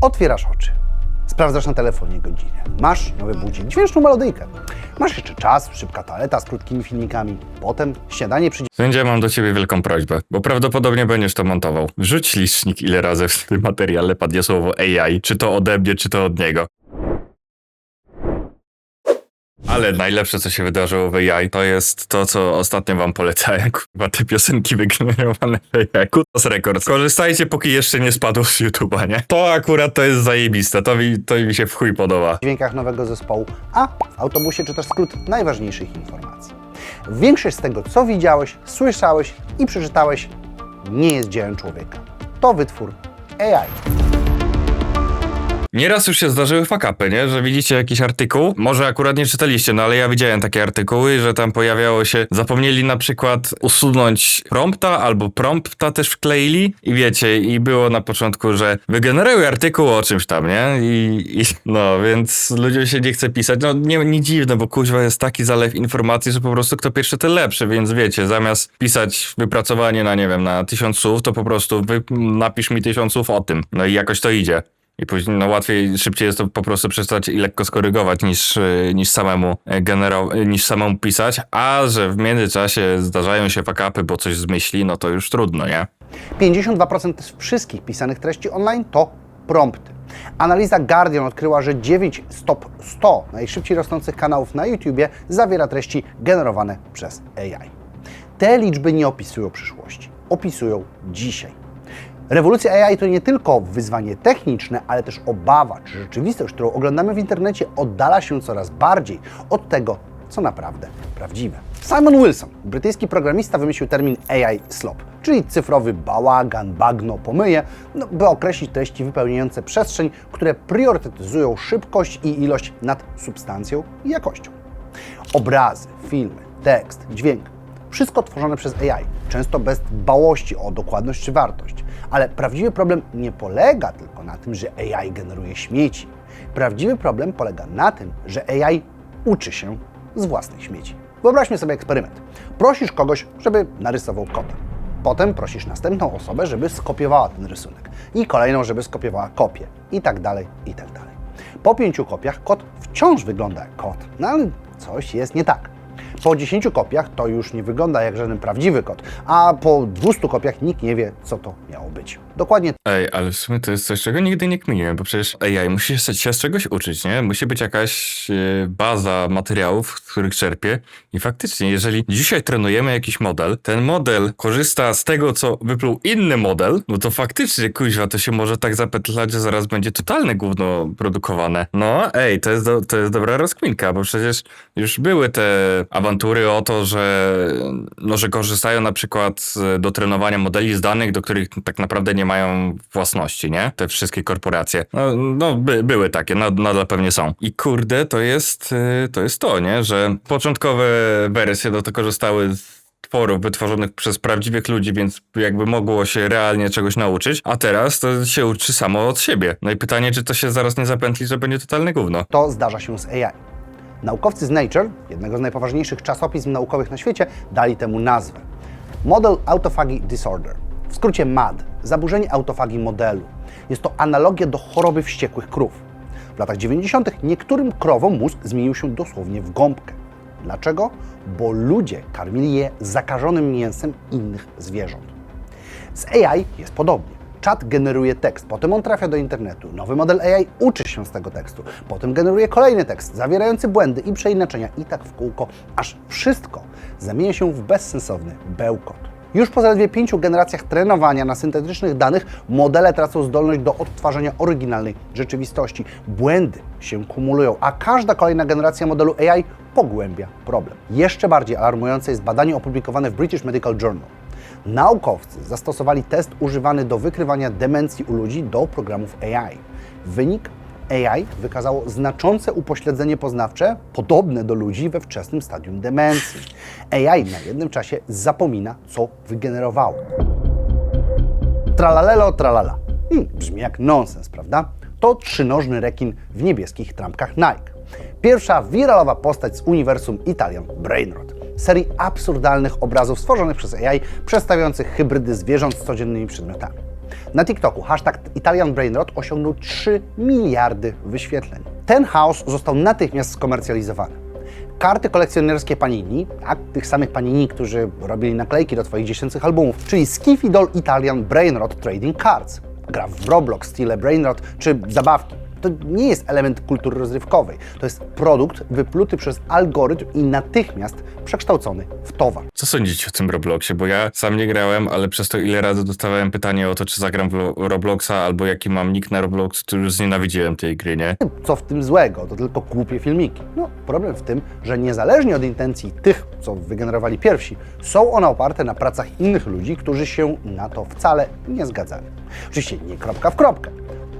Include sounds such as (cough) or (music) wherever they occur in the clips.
Otwierasz oczy. Sprawdzasz na telefonie godzinę. Masz nowy budzik, dźwięczną melodyjkę. Masz jeszcze czas, szybka toaleta z krótkimi filmikami. Potem śniadanie przy Sędzia, mam do ciebie wielką prośbę, bo prawdopodobnie będziesz to montował. Wrzuć licznik, ile razy w tym materiale padnie słowo AI, czy to ode mnie, czy to od niego. Ale najlepsze, co się wydarzyło w AI, to jest to, co ostatnio wam polecałem. Kurwa, te piosenki wygenerowane w AI. Kutas Records. Korzystajcie, póki jeszcze nie spadło z YouTube'a, nie? To akurat to jest zajebiste. To mi, to mi się w chuj podoba. dźwiękach nowego zespołu, a w autobusie czytasz skrót najważniejszych informacji. Większość z tego, co widziałeś, słyszałeś i przeczytałeś, nie jest dziełem człowieka. To wytwór AI. Nieraz już się zdarzyły fakapy, nie? Że widzicie jakiś artykuł, może akurat nie czytaliście, no ale ja widziałem takie artykuły, że tam pojawiało się, zapomnieli na przykład usunąć prompta albo prompta też wkleili i wiecie, i było na początku, że wygeneruj artykuł o czymś tam, nie? I, i no, więc ludziom się nie chce pisać. No nie, nie dziwne, bo kuźwa jest taki zalew informacji, że po prostu kto pierwszy, ten lepszy, więc wiecie, zamiast pisać wypracowanie na, nie wiem, na tysiąc słów, to po prostu wy, napisz mi tysiąc słów o tym. No i jakoś to idzie. I później no łatwiej, szybciej jest to po prostu przeczytać i lekko skorygować niż, y, niż samemu e, genero- y, niż samemu pisać, a że w międzyczasie zdarzają się fakapy, bo coś zmyśli, no to już trudno, nie? 52% z wszystkich pisanych treści online to prompty. Analiza Guardian odkryła, że 9 z top 100 najszybciej rosnących kanałów na YouTubie zawiera treści generowane przez AI. Te liczby nie opisują przyszłości, opisują dzisiaj. Rewolucja AI to nie tylko wyzwanie techniczne, ale też obawa, czy rzeczywistość, którą oglądamy w internecie, oddala się coraz bardziej od tego, co naprawdę prawdziwe. Simon Wilson, brytyjski programista, wymyślił termin AI slop, czyli cyfrowy bałagan, bagno, pomyje, no, by określić treści wypełniające przestrzeń, które priorytetyzują szybkość i ilość nad substancją i jakością. Obrazy, filmy, tekst, dźwięk wszystko tworzone przez AI, często bez dbałości o dokładność czy wartość. Ale prawdziwy problem nie polega tylko na tym, że AI generuje śmieci. Prawdziwy problem polega na tym, że AI uczy się z własnych śmieci. Wyobraźmy sobie eksperyment. Prosisz kogoś, żeby narysował kota. Potem prosisz następną osobę, żeby skopiowała ten rysunek. I kolejną, żeby skopiowała kopię. I tak dalej, i tak dalej. Po pięciu kopiach kot wciąż wygląda jak kot, no ale coś jest nie tak. Po 10 kopiach to już nie wygląda jak żaden prawdziwy kot, a po 200 kopiach nikt nie wie, co to miało być. Dokładnie Ej, ale w sumie to jest coś, czego nigdy nie kminiłem, bo przecież AI musi się, z czegoś uczyć, nie? Musi być jakaś e, baza materiałów, z których czerpie i faktycznie, jeżeli dzisiaj trenujemy jakiś model, ten model korzysta z tego, co wypluł inny model, no to faktycznie, kuźwa, to się może tak zapętlać, że zaraz będzie totalne gówno produkowane. No, ej, to jest, do, to jest dobra rozkminka, bo przecież już były te awantury o to, że, no, że korzystają na przykład do trenowania modeli z danych, do których tak naprawdę nie mają własności, nie? Te wszystkie korporacje. No, no by, były takie, nad- nadal pewnie są. I kurde, to jest, y, to jest to, nie? Że początkowe wersje do tego korzystały tworów wytworzonych przez prawdziwych ludzi, więc jakby mogło się realnie czegoś nauczyć, a teraz to się uczy samo od siebie. No i pytanie, czy to się zaraz nie zapętli, że będzie totalne gówno. to zdarza się z AI. Naukowcy z Nature, jednego z najpoważniejszych czasopism naukowych na świecie, dali temu nazwę. Model Autophagy Disorder. W skrócie MAD. Zaburzenie autofagii modelu. Jest to analogia do choroby wściekłych krów. W latach 90. niektórym krowom mózg zmienił się dosłownie w gąbkę. Dlaczego? Bo ludzie karmili je zakażonym mięsem innych zwierząt. Z AI jest podobnie. Czat generuje tekst, potem on trafia do internetu. Nowy model AI uczy się z tego tekstu, potem generuje kolejny tekst zawierający błędy i przeinaczenia i tak w kółko, aż wszystko zamienia się w bezsensowny bełkot. Już po zaledwie pięciu generacjach trenowania na syntetycznych danych modele tracą zdolność do odtwarzania oryginalnej rzeczywistości. Błędy się kumulują, a każda kolejna generacja modelu AI pogłębia problem. Jeszcze bardziej alarmujące jest badanie opublikowane w British Medical Journal. Naukowcy zastosowali test używany do wykrywania demencji u ludzi do programów AI. Wynik AI wykazało znaczące upośledzenie poznawcze podobne do ludzi we wczesnym stadium demencji. AI na jednym czasie zapomina, co wygenerowało. Tralalelo, tralala. Hmm, brzmi jak nonsens, prawda? To trzynożny rekin w niebieskich trampkach Nike. Pierwsza wiralowa postać z uniwersum Italian Brainrot. Serii absurdalnych obrazów stworzonych przez AI, przedstawiających hybrydy zwierząt z codziennymi przedmiotami. Na TikToku hashtag Italian Brainrot osiągnął 3 miliardy wyświetleń. Ten chaos został natychmiast skomercjalizowany. Karty kolekcjonerskie Panini, a tych samych Panini, którzy robili naklejki do Twoich dziesięcych albumów, czyli Skiffy Doll Italian Brainrot Trading Cards, gra w Roblox, style Brainrot czy zabawki. To nie jest element kultury rozrywkowej. To jest produkt wypluty przez algorytm i natychmiast przekształcony w towar. Co sądzicie o tym Robloxie? Bo ja sam nie grałem, ale przez to ile razy dostawałem pytanie o to, czy zagram w Lo- Robloxa, albo jaki mam nick na Roblox, to już znienawidziłem tej gry, nie? Co w tym złego? To tylko głupie filmiki. No, problem w tym, że niezależnie od intencji tych, co wygenerowali pierwsi, są one oparte na pracach innych ludzi, którzy się na to wcale nie zgadzali. Oczywiście nie kropka w kropkę.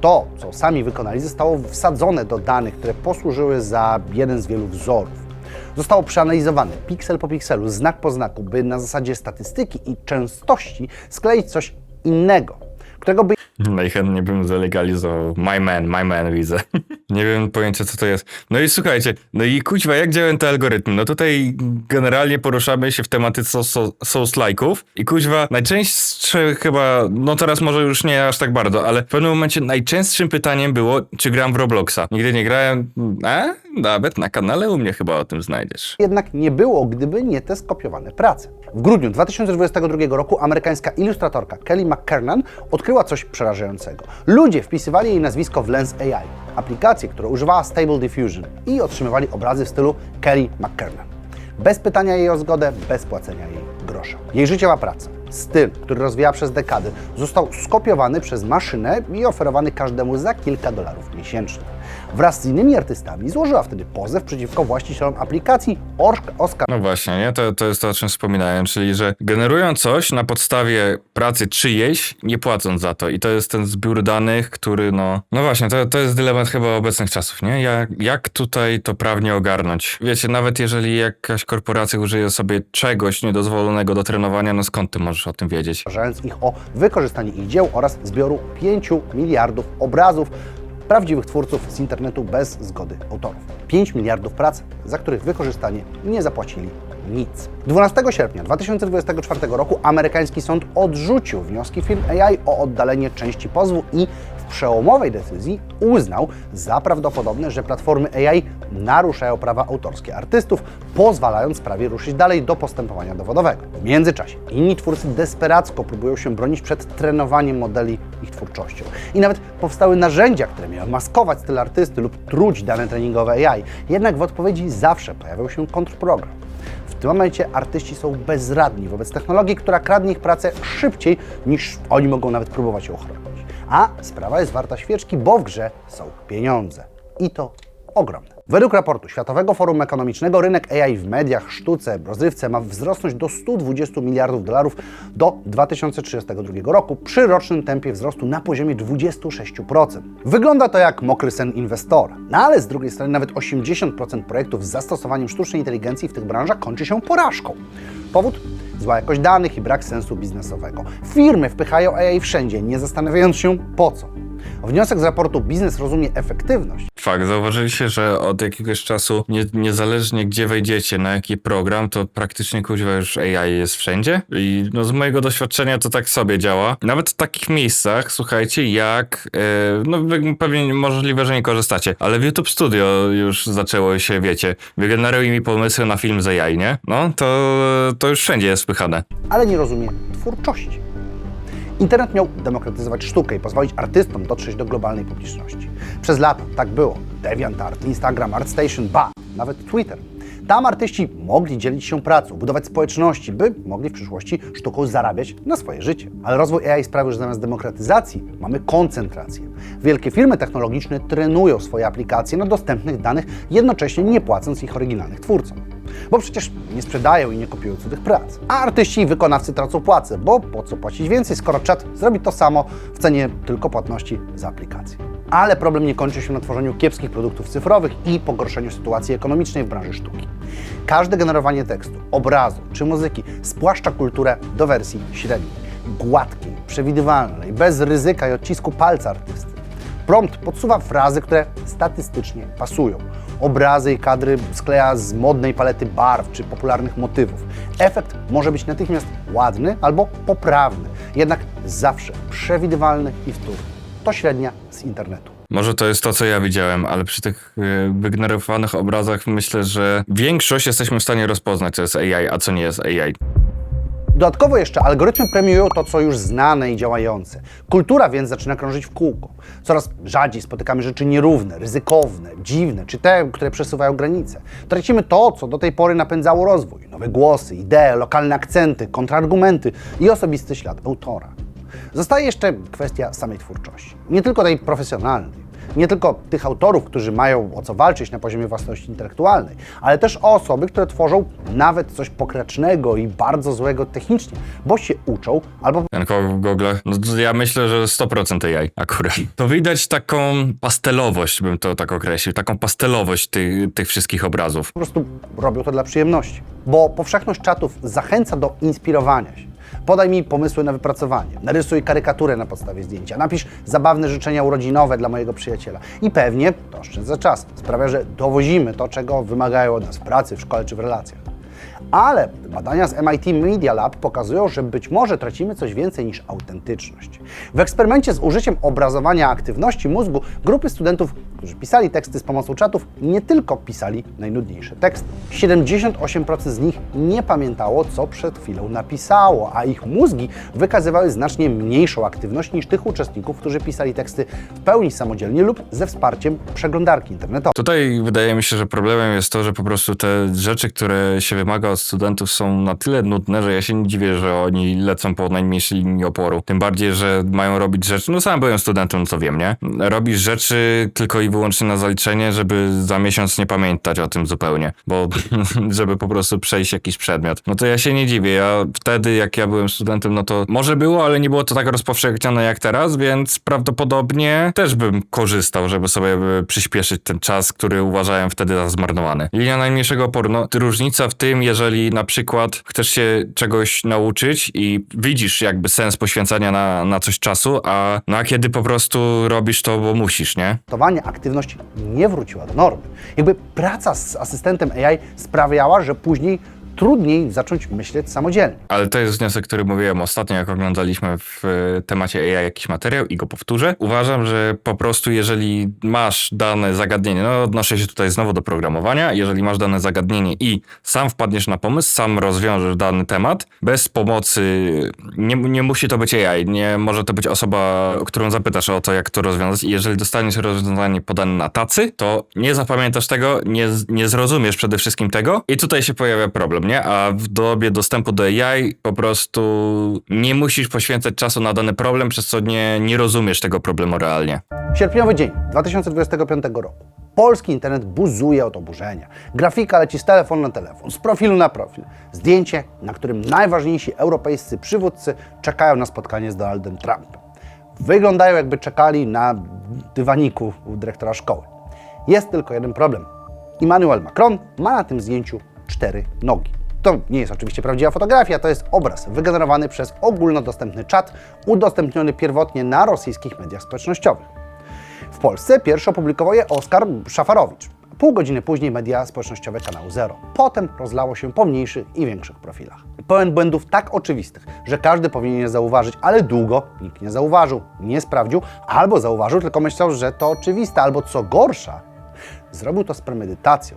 To, co sami wykonali, zostało wsadzone do danych, które posłużyły za jeden z wielu wzorów. Zostało przeanalizowane piksel po pikselu, znak po znaku, by na zasadzie statystyki i częstości skleić coś innego, którego by Najchętniej bym zalegalizował. My man, my man widzę. (laughs) nie wiem pojęcia, co to jest. No i słuchajcie, no i kuźwa, jak działają te algorytmy? No tutaj generalnie poruszamy się w tematyce so, Souls-like'ów i kuźwa, najczęstsze chyba, no teraz może już nie aż tak bardzo, ale w pewnym momencie najczęstszym pytaniem było, czy gram w Robloxa. Nigdy nie grałem, a nawet na kanale u mnie chyba o tym znajdziesz. jednak nie było, gdyby nie te skopiowane prace. W grudniu 2022 roku amerykańska ilustratorka Kelly McKernan odkryła coś przerażającego. Ludzie wpisywali jej nazwisko w Lens AI, aplikację, która używała Stable Diffusion i otrzymywali obrazy w stylu Kelly McKernan. Bez pytania jej o zgodę, bez płacenia jej grosza. Jej życiowa praca, styl, który rozwijała przez dekady, został skopiowany przez maszynę i oferowany każdemu za kilka dolarów miesięcznie. Wraz z innymi artystami złożyła wtedy pozew przeciwko właścicielom aplikacji, orszk- oskarżając No właśnie, nie? To, to jest to, o czym wspominałem, czyli że generują coś na podstawie pracy czyjejś, nie płacąc za to. I to jest ten zbiór danych, który no... No właśnie, to, to jest dylemat chyba obecnych czasów, nie? Jak, jak tutaj to prawnie ogarnąć? Wiecie, nawet jeżeli jakaś korporacja użyje sobie czegoś niedozwolonego do trenowania, no skąd ty możesz o tym wiedzieć? ich o wykorzystanie ich dzieł oraz zbioru 5 miliardów obrazów prawdziwych twórców z internetu bez zgody autorów. 5 miliardów prac, za których wykorzystanie nie zapłacili nic. 12 sierpnia 2024 roku amerykański sąd odrzucił wnioski firm AI o oddalenie części pozwu i przełomowej decyzji uznał za prawdopodobne, że platformy AI naruszają prawa autorskie artystów, pozwalając sprawie ruszyć dalej do postępowania dowodowego. W międzyczasie inni twórcy desperacko próbują się bronić przed trenowaniem modeli ich twórczością. I nawet powstały narzędzia, które miały maskować styl artysty lub truć dane treningowe AI. Jednak w odpowiedzi zawsze pojawiał się kontrprogram. W tym momencie artyści są bezradni wobec technologii, która kradnie ich pracę szybciej niż oni mogą nawet próbować ją ochronić. A sprawa jest warta świeczki, bo w grze są pieniądze. I to ogromne. Według raportu Światowego Forum Ekonomicznego rynek AI w mediach, sztuce, rozrywce ma wzrosnąć do 120 miliardów dolarów do 2032 roku przy rocznym tempie wzrostu na poziomie 26%. Wygląda to jak mokry sen inwestora. No ale z drugiej strony nawet 80% projektów z zastosowaniem sztucznej inteligencji w tych branżach kończy się porażką. Powód? Zła jakość danych i brak sensu biznesowego. Firmy wpychają AI wszędzie, nie zastanawiając się po co. Wniosek z raportu Biznes rozumie efektywność, Fakt, zauważyliście, że od jakiegoś czasu, nie, niezależnie gdzie wejdziecie, na jaki program, to praktycznie kuźwa już AI jest wszędzie. I no, z mojego doświadczenia to tak sobie działa. Nawet w takich miejscach, słuchajcie, jak, e, no pewnie możliwe, że nie korzystacie, ale w YouTube Studio już zaczęło się, wiecie, wygeneruj mi pomysły na film z AI, nie? No, to, to już wszędzie jest wpychane. ale nie rozumie twórczości. Internet miał demokratyzować sztukę i pozwolić artystom dotrzeć do globalnej publiczności. Przez lata tak było. DeviantArt, Instagram, ArtStation, ba, nawet Twitter. Tam artyści mogli dzielić się pracą, budować społeczności, by mogli w przyszłości sztuką zarabiać na swoje życie. Ale rozwój AI sprawił, że zamiast demokratyzacji mamy koncentrację. Wielkie firmy technologiczne trenują swoje aplikacje na dostępnych danych, jednocześnie nie płacąc ich oryginalnych twórcom. Bo przecież nie sprzedają i nie kopiują cudzych prac. A artyści i wykonawcy tracą płacę, bo po co płacić więcej, skoro czat zrobi to samo w cenie tylko płatności za aplikację. Ale problem nie kończy się na tworzeniu kiepskich produktów cyfrowych i pogorszeniu sytuacji ekonomicznej w branży sztuki. Każde generowanie tekstu, obrazu czy muzyki spłaszcza kulturę do wersji średniej, gładkiej, przewidywalnej, bez ryzyka i odcisku palca artysty. Prompt podsuwa frazy, które statystycznie pasują. obrazy i kadry skleja z modnej palety barw czy popularnych motywów. Efekt może być natychmiast ładny albo poprawny, jednak zawsze przewidywalny i wtórny. To średnia z internetu. Może to jest to, co ja widziałem, ale przy tych e, wygenerowanych obrazach myślę, że większość jesteśmy w stanie rozpoznać, co jest AI, a co nie jest AI. Dodatkowo jeszcze algorytmy premiują to, co już znane i działające. Kultura więc zaczyna krążyć w kółko. Coraz rzadziej spotykamy rzeczy nierówne, ryzykowne, dziwne, czy te, które przesuwają granice. Tracimy to, co do tej pory napędzało rozwój. Nowe głosy, idee, lokalne akcenty, kontrargumenty i osobisty ślad autora. Zostaje jeszcze kwestia samej twórczości. Nie tylko tej profesjonalnej, nie tylko tych autorów, którzy mają o co walczyć na poziomie własności intelektualnej, ale też osoby, które tworzą nawet coś pokracznego i bardzo złego technicznie, bo się uczą albo Janko w Google, no to ja myślę, że 100% AI akurat. To widać taką pastelowość, bym to tak określił, taką pastelowość ty, tych wszystkich obrazów. po prostu robią to dla przyjemności. Bo powszechność czatów zachęca do inspirowania się. Podaj mi pomysły na wypracowanie, narysuj karykaturę na podstawie zdjęcia, napisz zabawne życzenia urodzinowe dla mojego przyjaciela. I pewnie to oszczędza czas, sprawia, że dowozimy to, czego wymagają od nas w pracy, w szkole czy w relacjach. Ale badania z MIT Media Lab pokazują, że być może tracimy coś więcej niż autentyczność. W eksperymencie z użyciem obrazowania aktywności mózgu grupy studentów, którzy pisali teksty z pomocą czatów, nie tylko pisali najnudniejsze teksty. 78% z nich nie pamiętało, co przed chwilą napisało, a ich mózgi wykazywały znacznie mniejszą aktywność niż tych uczestników, którzy pisali teksty w pełni samodzielnie lub ze wsparciem przeglądarki internetowej. Tutaj wydaje mi się, że problemem jest to, że po prostu te rzeczy, które się wymaga od studentów są na tyle nudne, że ja się nie dziwię, że oni lecą po najmniejszej linii oporu. Tym bardziej, że mają robić rzeczy, no sam byłem studentem, co wiem, nie? Robisz rzeczy tylko i wyłącznie na zaliczenie, żeby za miesiąc nie pamiętać o tym zupełnie, bo (laughs) żeby po prostu przejść jakiś przedmiot. No to ja się nie dziwię, ja wtedy, jak ja byłem studentem, no to może było, ale nie było to tak rozpowszechnione jak teraz, więc prawdopodobnie też bym korzystał, żeby sobie e, przyspieszyć ten czas, który uważałem wtedy za zmarnowany. Linia najmniejszego oporu, no różnica w tym, jeżeli na przykład chcesz się czegoś nauczyć i widzisz jakby sens poświęcania na, na coś czasu, a, no, a kiedy po prostu robisz to, bo musisz, nie? testowania aktywność nie wróciła do normy. Jakby praca z asystentem AI sprawiała, że później trudniej zacząć myśleć samodzielnie. Ale to jest wniosek, który mówiłem ostatnio, jak oglądaliśmy w e, temacie AI jakiś materiał i go powtórzę. Uważam, że po prostu jeżeli masz dane zagadnienie, no odnoszę się tutaj znowu do programowania, jeżeli masz dane zagadnienie i sam wpadniesz na pomysł, sam rozwiążesz dany temat, bez pomocy, nie, nie musi to być AI, nie może to być osoba, którą zapytasz o to, jak to rozwiązać i jeżeli dostaniesz rozwiązanie podane na tacy, to nie zapamiętasz tego, nie, nie zrozumiesz przede wszystkim tego i tutaj się pojawia problem, nie? A w dobie dostępu do AI po prostu nie musisz poświęcać czasu na dany problem, przez co nie, nie rozumiesz tego problemu realnie. Sierpniowy dzień 2025 roku. Polski internet buzuje od oburzenia. Grafika leci z telefonu na telefon, z profilu na profil. Zdjęcie, na którym najważniejsi europejscy przywódcy czekają na spotkanie z Donaldem Trumpem. Wyglądają jakby czekali na dywaniku u dyrektora szkoły. Jest tylko jeden problem. Emmanuel Macron ma na tym zdjęciu cztery nogi. To nie jest oczywiście prawdziwa fotografia, to jest obraz wygenerowany przez ogólnodostępny czat, udostępniony pierwotnie na rosyjskich mediach społecznościowych. W Polsce pierwszy opublikował je Oskar Szafarowicz. Pół godziny później media społecznościowe kanału Zero. Potem rozlało się po mniejszych i większych profilach. Pełen błędów tak oczywistych, że każdy powinien je zauważyć, ale długo nikt nie zauważył, nie sprawdził, albo zauważył, tylko myślał, że to oczywiste, albo co gorsza, zrobił to z premedytacją.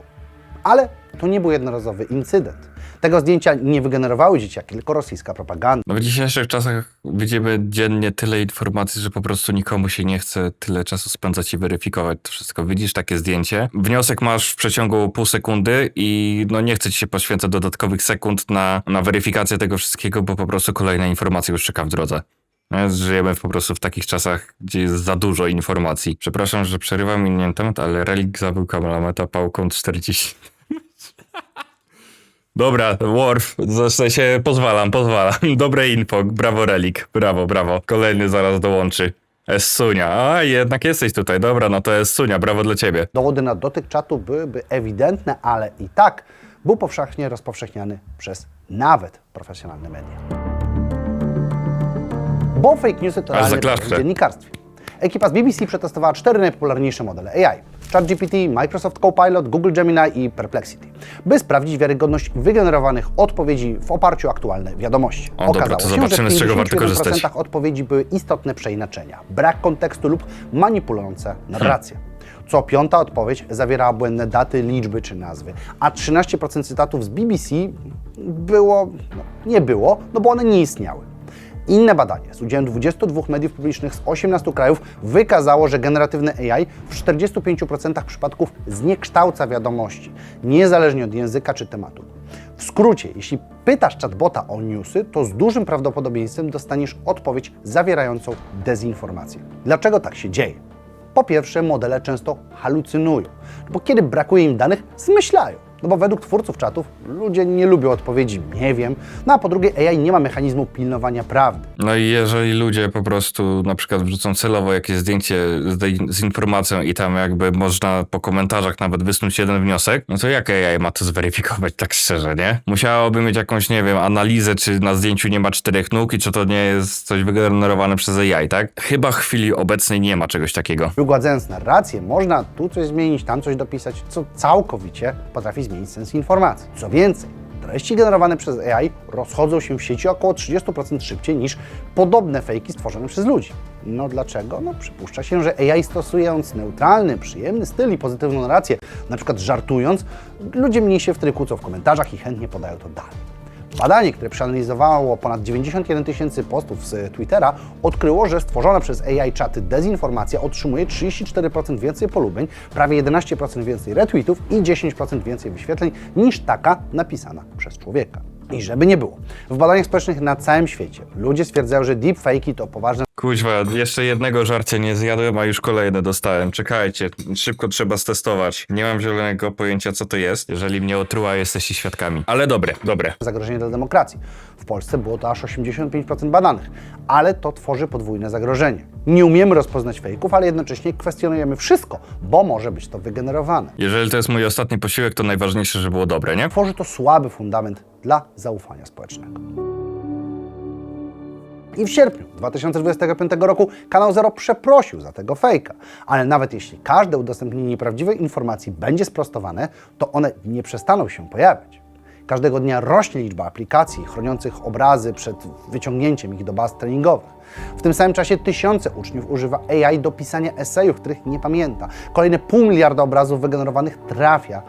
Ale to nie był jednorazowy incydent. Tego zdjęcia nie wygenerowały dzieciaki, tylko rosyjska propaganda. No w dzisiejszych czasach widzimy dziennie tyle informacji, że po prostu nikomu się nie chce tyle czasu spędzać i weryfikować to wszystko. Widzisz takie zdjęcie, wniosek masz w przeciągu pół sekundy i no nie chce ci się poświęcać dodatkowych sekund na, na weryfikację tego wszystkiego, bo po prostu kolejna informacja już czeka w drodze. Nie? Żyjemy po prostu w takich czasach, gdzie jest za dużo informacji. Przepraszam, że przerywam inny temat, ale Relik zabił Kamelameta pałką 40. (laughs) Dobra, Worf, w sensie pozwalam, pozwalam. (laughs) Dobre info, brawo Relik, brawo, brawo. Kolejny zaraz dołączy. Essunia, a jednak jesteś tutaj, dobra, no to Essunia, brawo dla ciebie. Dowody na dotyk czatu byłyby ewidentne, ale i tak był powszechnie rozpowszechniany przez nawet profesjonalne media. Bo fake newsy to problem w dziennikarstwie. Ekipa z BBC przetestowała cztery najpopularniejsze modele AI. ChatGPT, Microsoft Copilot, Google Gemini i Perplexity, by sprawdzić wiarygodność wygenerowanych odpowiedzi w oparciu o aktualne wiadomości. O, dobra, to zobaczymy, z czego warto korzystać. 51% odpowiedzi były istotne przeinaczenia, brak kontekstu lub manipulujące narrację. Co piąta odpowiedź zawierała błędne daty, liczby czy nazwy, a 13% cytatów z BBC było, no, nie było, no bo one nie istniały. Inne badanie z udziałem 22 mediów publicznych z 18 krajów wykazało, że generatywne AI w 45% przypadków zniekształca wiadomości, niezależnie od języka czy tematu. W skrócie, jeśli pytasz chatbota o newsy, to z dużym prawdopodobieństwem dostaniesz odpowiedź zawierającą dezinformację. Dlaczego tak się dzieje? Po pierwsze, modele często halucynują, bo kiedy brakuje im danych, zmyślają. No bo według twórców czatów ludzie nie lubią odpowiedzi nie wiem, no a po drugie AI nie ma mechanizmu pilnowania prawdy. No i jeżeli ludzie po prostu na przykład wrzucą celowo jakieś zdjęcie z, z informacją i tam jakby można po komentarzach nawet wysnuć jeden wniosek, no to jak AI ma to zweryfikować tak szczerze, nie? Musiałoby mieć jakąś, nie wiem, analizę, czy na zdjęciu nie ma czterech nóg i czy to nie jest coś wygenerowane przez AI, tak? Chyba w chwili obecnej nie ma czegoś takiego. Wygładzając narrację, można tu coś zmienić, tam coś dopisać, co całkowicie potrafi zmienić sens informacji. Co więcej, treści generowane przez AI rozchodzą się w sieci około 30% szybciej niż podobne fejki stworzone przez ludzi. No dlaczego? No przypuszcza się, że AI stosując neutralny, przyjemny styl i pozytywną narrację, na przykład żartując, ludzie mniej się wtedy kłócą w komentarzach i chętnie podają to dalej. Badanie, które przeanalizowało ponad 91 tysięcy postów z Twittera, odkryło, że stworzona przez AI czaty dezinformacja otrzymuje 34% więcej polubień, prawie 11% więcej retweetów i 10% więcej wyświetleń niż taka napisana przez człowieka. I żeby nie było, w badaniach społecznych na całym świecie ludzie stwierdzają, że deepfake'i to poważne Kuźwa, jeszcze jednego żarcia nie zjadłem, a już kolejne dostałem. Czekajcie, szybko trzeba stestować. Nie mam zielonego pojęcia, co to jest. Jeżeli mnie otruła, jesteście świadkami. Ale dobre, dobre. zagrożenie dla demokracji. W Polsce było to aż 85% badanych, ale to tworzy podwójne zagrożenie. Nie umiemy rozpoznać fejków, ale jednocześnie kwestionujemy wszystko, bo może być to wygenerowane. Jeżeli to jest mój ostatni posiłek, to najważniejsze, że było dobre, nie? Tworzy to słaby fundament dla zaufania społecznego. I w sierpniu 2025 roku kanał Zero przeprosił za tego fejka. Ale nawet jeśli każde udostępnienie nieprawdziwej informacji będzie sprostowane, to one nie przestaną się pojawiać. Każdego dnia rośnie liczba aplikacji chroniących obrazy przed wyciągnięciem ich do baz treningowych. W tym samym czasie tysiące uczniów używa AI do pisania esejów, których nie pamięta. Kolejne pół miliarda obrazów wygenerowanych trafia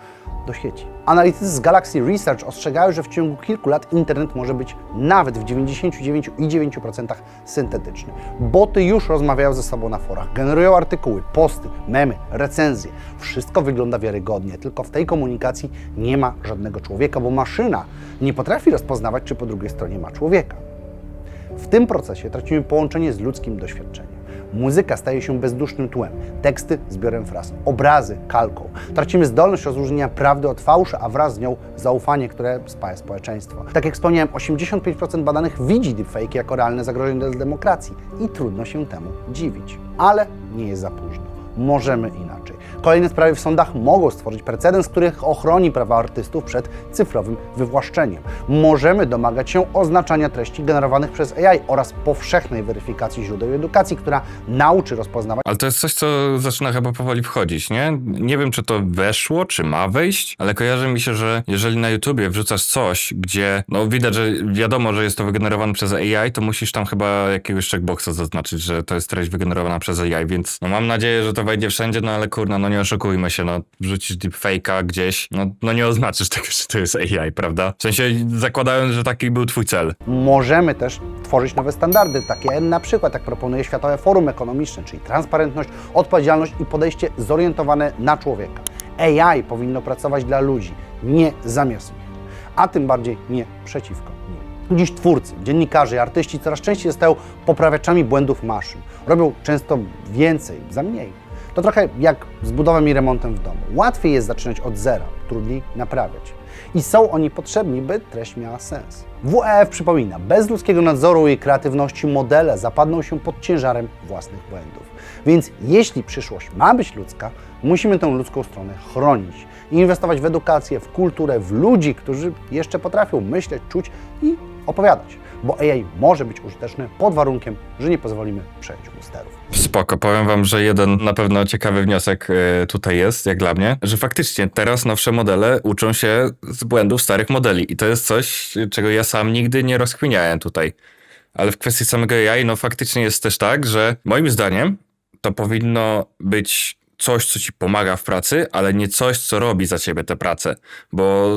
do sieci. Analitycy z Galaxy Research ostrzegają, że w ciągu kilku lat internet może być nawet w 99,9% syntetyczny. Boty już rozmawiają ze sobą na forach, generują artykuły, posty, memy, recenzje. Wszystko wygląda wiarygodnie, tylko w tej komunikacji nie ma żadnego człowieka, bo maszyna nie potrafi rozpoznawać, czy po drugiej stronie ma człowieka. W tym procesie tracimy połączenie z ludzkim doświadczeniem. Muzyka staje się bezdusznym tłem, teksty zbiorem fraz, obrazy kalką. Tracimy zdolność rozróżnienia prawdy od fałszu, a wraz z nią zaufanie, które spaja społeczeństwo. Tak jak wspomniałem, 85% badanych widzi deepfake jako realne zagrożenie dla demokracji i trudno się temu dziwić. Ale nie jest za późno. Możemy inaczej. Kolejne sprawy w sądach mogą stworzyć precedens, których ochroni prawa artystów przed cyfrowym wywłaszczeniem. Możemy domagać się oznaczania treści generowanych przez AI oraz powszechnej weryfikacji źródeł edukacji, która nauczy rozpoznawać Ale to jest coś, co zaczyna chyba powoli wchodzić, nie? Nie wiem, czy to weszło, czy ma wejść, ale kojarzy mi się, że jeżeli na YouTubie wrzucasz coś, gdzie no widać, że wiadomo, że jest to wygenerowane przez AI, to musisz tam chyba jakiegoś checkboxa zaznaczyć, że to jest treść wygenerowana przez AI, więc no mam nadzieję, że to wejdzie wszędzie, no ale kurna, no nie oszukujmy się, no wrzucisz deepfake'a gdzieś, no, no nie oznaczysz tego, że to jest AI, prawda? W sensie zakładając, że taki był twój cel. Możemy też tworzyć nowe standardy, takie na przykład jak proponuje Światowe Forum Ekonomiczne, czyli transparentność, odpowiedzialność i podejście zorientowane na człowieka. AI powinno pracować dla ludzi, nie zamiast nich, a tym bardziej nie przeciwko. Dziś twórcy, dziennikarze i artyści coraz częściej zostają poprawiaczami błędów maszyn. Robią często więcej za mniej. To trochę jak z budową i remontem w domu. Łatwiej jest zaczynać od zera, trudniej naprawiać. I są oni potrzebni, by treść miała sens. WEF przypomina, bez ludzkiego nadzoru i kreatywności modele zapadną się pod ciężarem własnych błędów. Więc jeśli przyszłość ma być ludzka, musimy tę ludzką stronę chronić i inwestować w edukację, w kulturę, w ludzi, którzy jeszcze potrafią myśleć, czuć i opowiadać. Bo AI może być użyteczny pod warunkiem, że nie pozwolimy przejąć mu sterów. Spoko, powiem wam, że jeden na pewno ciekawy wniosek e, tutaj jest, jak dla mnie, że faktycznie teraz nowsze modele uczą się z błędów starych modeli i to jest coś, czego ja sam nigdy nie rozkminiałem tutaj. Ale w kwestii samego AI, no faktycznie jest też tak, że moim zdaniem to powinno być coś, co ci pomaga w pracy, ale nie coś, co robi za ciebie tę pracę. Bo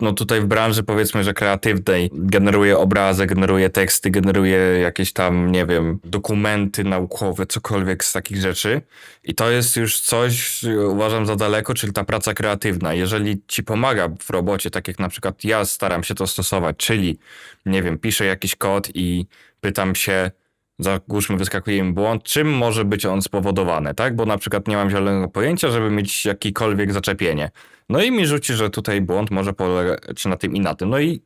no tutaj w branży powiedzmy, że kreatywnej generuje obrazy, generuje teksty, generuje jakieś tam, nie wiem, dokumenty naukowe, cokolwiek z takich rzeczy. I to jest już coś, uważam, za daleko, czyli ta praca kreatywna. Jeżeli ci pomaga w robocie, tak jak na przykład ja staram się to stosować, czyli, nie wiem, piszę jakiś kod i pytam się, załóżmy, wyskakuje mi błąd, czym może być on spowodowany, tak? Bo na przykład nie mam zielonego pojęcia, żeby mieć jakikolwiek zaczepienie. No i mi rzuci, że tutaj błąd może polegać na tym i na tym. No i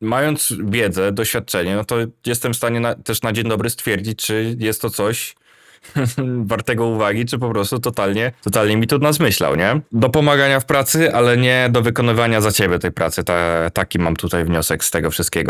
mając wiedzę, doświadczenie, no to jestem w stanie na, też na dzień dobry stwierdzić, czy jest to coś (laughs) wartego uwagi, czy po prostu totalnie, totalnie mi to nazmyślał, nie? Do pomagania w pracy, ale nie do wykonywania za ciebie tej pracy. Ta, taki mam tutaj wniosek z tego wszystkiego.